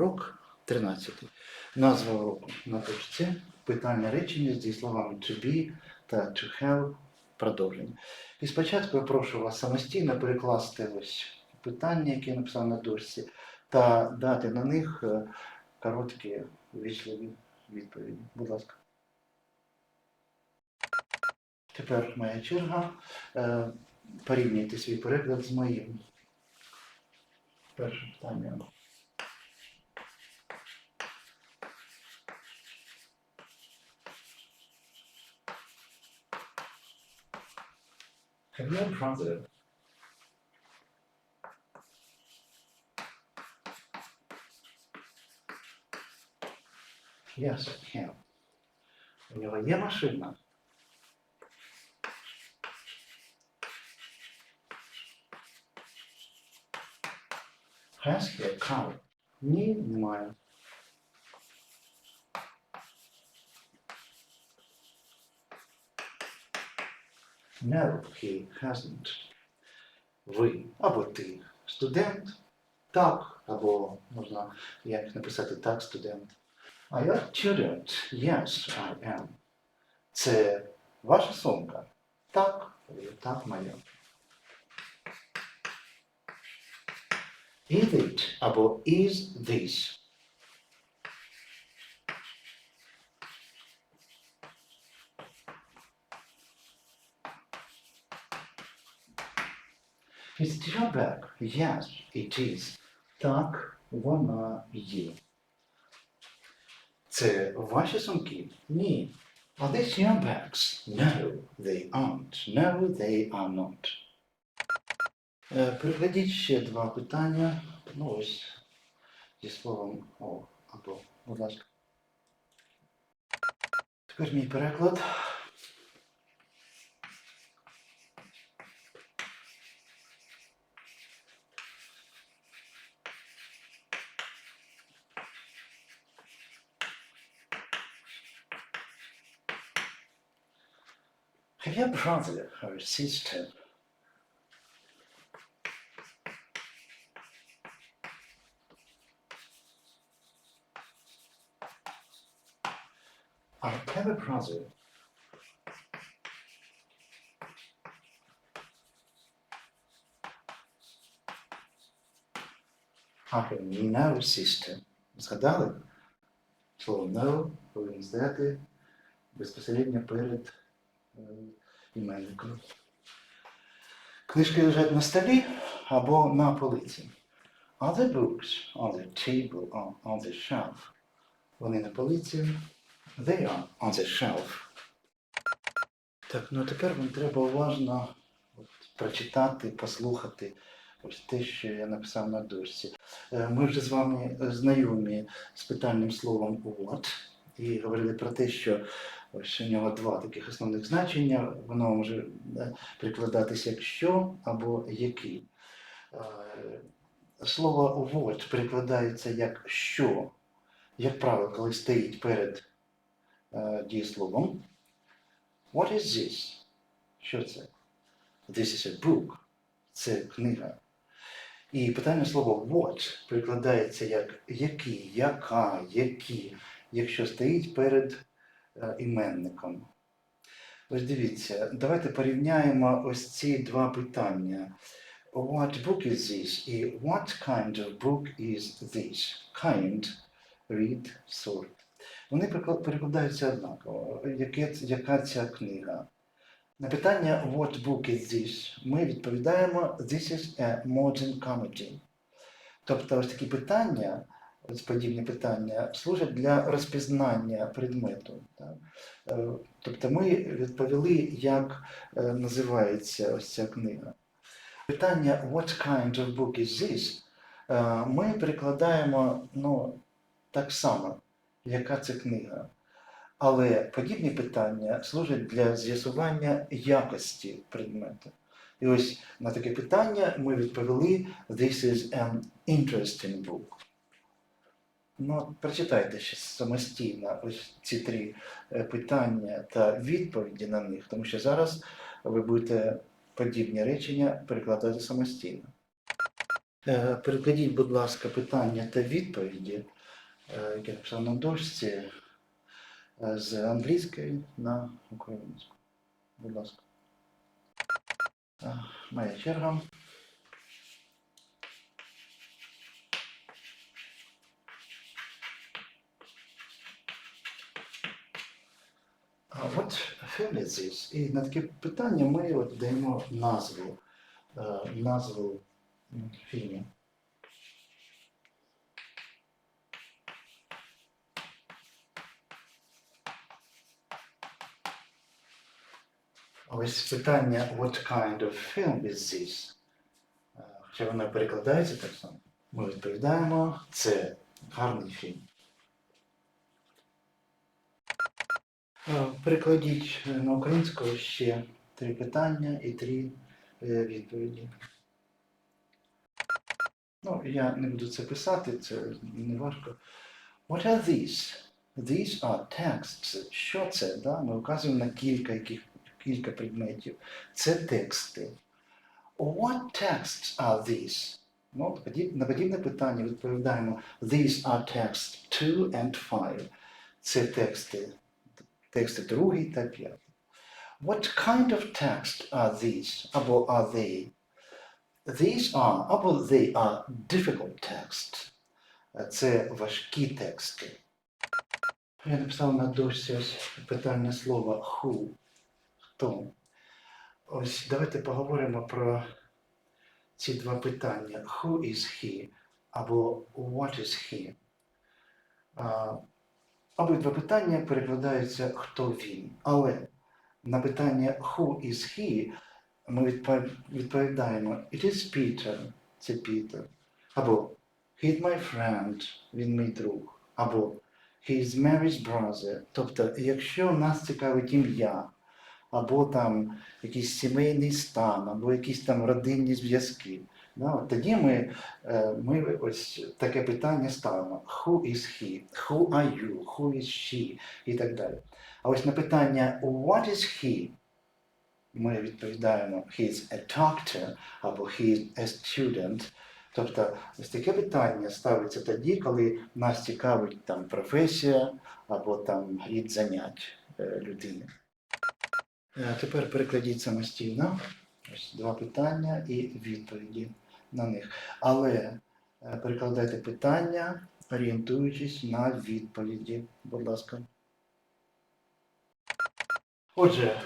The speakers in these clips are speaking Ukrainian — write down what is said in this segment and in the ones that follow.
урок 13. Назва уроку на точці, питання речення з дієсловами to be та to have продовження. І спочатку я прошу вас самостійно перекласти ось питання, які я написав на дошці, та дати на них е, короткі вічливі відповіді. Будь ласка. Тепер моя черга. Е, Порівняйте свій переклад з моїм. Перше питання. Have you had transit? Yes, I have. У нього є машина? Has he a car? Ні, немає. No, he hasn't. Ви або ти студент? Так, або можна як написати так, студент. А я student. Yes, I am. Це ваша сумка? Так, так, моя. Is it або is this? Is your bag? Yes, it is. Так, вона є. Це ваші сумки? Ні. Are these your bags? No, they aren't. No, they are not. Е, Прикладіть ще два питання. Ну ось зі словом о або, будь ласка. Тепер мій переклад. Have you a brother or a sister? I have a brother. I have no sister. Згадали? Слово no повинні здати безпосередньо перед е, іменником. Книжки лежать на столі або на полиці. Are the books on the table or on the shelf? Вони на полиці. They are on the shelf. Так, ну тепер вам треба уважно от, прочитати, послухати ось те, що я написав на дошці. Е, Ми вже з вами е, знайомі з питальним словом what і говорили про те, що ось у нього два таких основних значення. Воно може прикладатися як що або який. Е, Слово what перекладається як що, як правило, коли стоїть перед е, дієсловом. What is this? Що це? This is a book. Це книга. І питання слово what перекладається як який, яка, які, якщо стоїть перед іменником. Ось дивіться, давайте порівняємо ось ці два питання. What book is this? І what kind of book is this? Kind, read, sort. Вони перекладаються однаково. Яка ця книга? На питання What book is this? Ми відповідаємо This is a modern comedy. Тобто ось такі питання, подібні питання, служать для розпізнання предмету. Е, Тобто ми відповіли, як е, називається ось ця книга. Питання What kind of book is this? е, Ми перекладаємо ну, так само, яка це книга. Але подібні питання служать для з'ясування якості предмету. І ось на таке питання ми відповіли This is an interesting book. Ну, прочитайте ще самостійно ось ці три е, питання та відповіді на них, тому що зараз ви будете подібні речення перекладати самостійно. Е, Перекладіть, будь ласка, питання та відповіді, е, які я написав на дошці, з англійської на українську. Будь ласка. Моя черга. От film is this? І на таке питання ми от даємо назву, е, назву фільму. Ось питання what kind of film is this? Е, Хоча воно перекладається так само. Ми відповідаємо, це гарний фільм. Е, Перекладіть е, на українську ще три питання і три е, відповіді. Ну, я не буду це писати, це не важко. What are these? These are texts. Що це? Да? Ми вказуємо на кілька, яких, кілька предметів. Це тексти. What texts are these? Ну, на подібне питання відповідаємо These are texts 2 and 5. Це тексти, тексти другий та п'ятий. What kind of text are these? Або are they? These are, або they are difficult texts. Е, Це важкі тексти. Я написав на дошці ось питальне слово who. Хто? Ось давайте поговоримо про ці два питання. Who is he? Або what is he? Обидва питання перекладаються хто він. Але на питання who is he ми відпов- відповідаємо It is Peter, це Пітер. Або He is my friend, він мій друг. Або He is Mary's brother. Тобто, якщо нас цікавить ім'я, або там якийсь сімейний стан, або якісь там родинні зв'язки, да, тоді ми, е, ми ось таке питання ставимо: Who is he? Who are you? Who is she? І так далі. А ось на питання What is he? Ми відповідаємо he is a doctor або he is a student. Тобто ось таке питання ставиться тоді, коли нас цікавить там професія або там рід занять е, людини. Тепер перекладіть самостійно. Ось два питання і відповіді на них. Але е, перекладайте питання, орієнтуючись на відповіді. Будь ласка. Отже,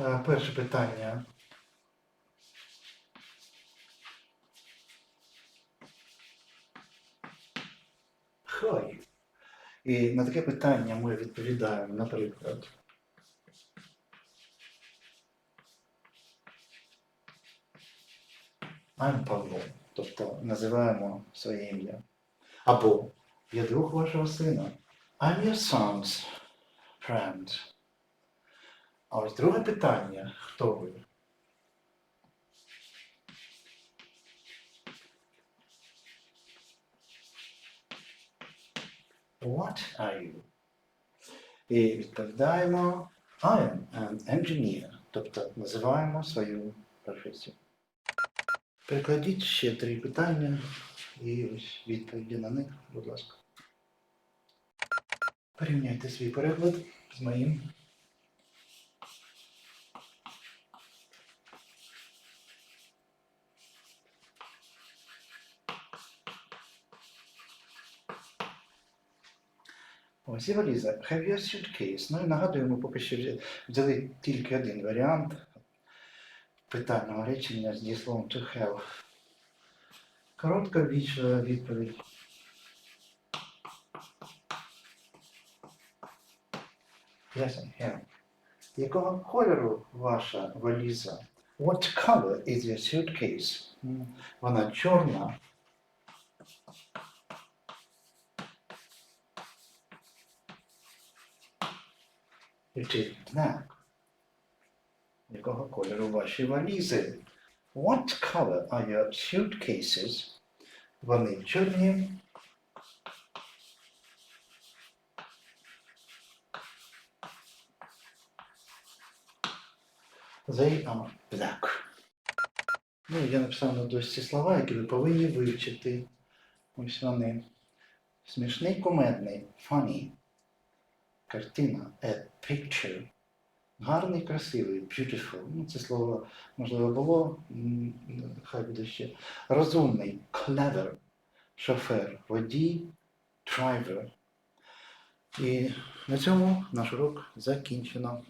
е, перше питання. You? І на таке питання ми відповідаємо, наприклад. I'm Павло, тобто називаємо своє ім'я. Або я друг вашого сина. I'm your son's friend. А ось друге питання: хто ви? What are you? І відповідаємо I am an engineer, тобто називаємо свою професію. Перекладіть ще три питання і ось відповіді на них, будь ласка. Порівняйте свій переклад з моїм. Ось і валіза. Have your suitcase. Ну і нагадуємо, поки що взяли тільки один варіант питального речення з дієсловом to have. Коротка вічна відповідь. Yes, I have. Якого кольору ваша валіза? What color is your suitcase? М, Вона чорна. It is black. Якого кольору ваші валізи? What color are your suitcases? Вони чорні. They are black. Ну, я написав на дошці слова, які ви повинні вивчити. Ось вони. Смішний кумедний, funny. Картина, a picture. Гарний, красивий, beautiful. Ну, це слово, можливо, було, хай буде ще. Розумний, clever. Шофер, водій, driver. І на цьому наш урок закінчено.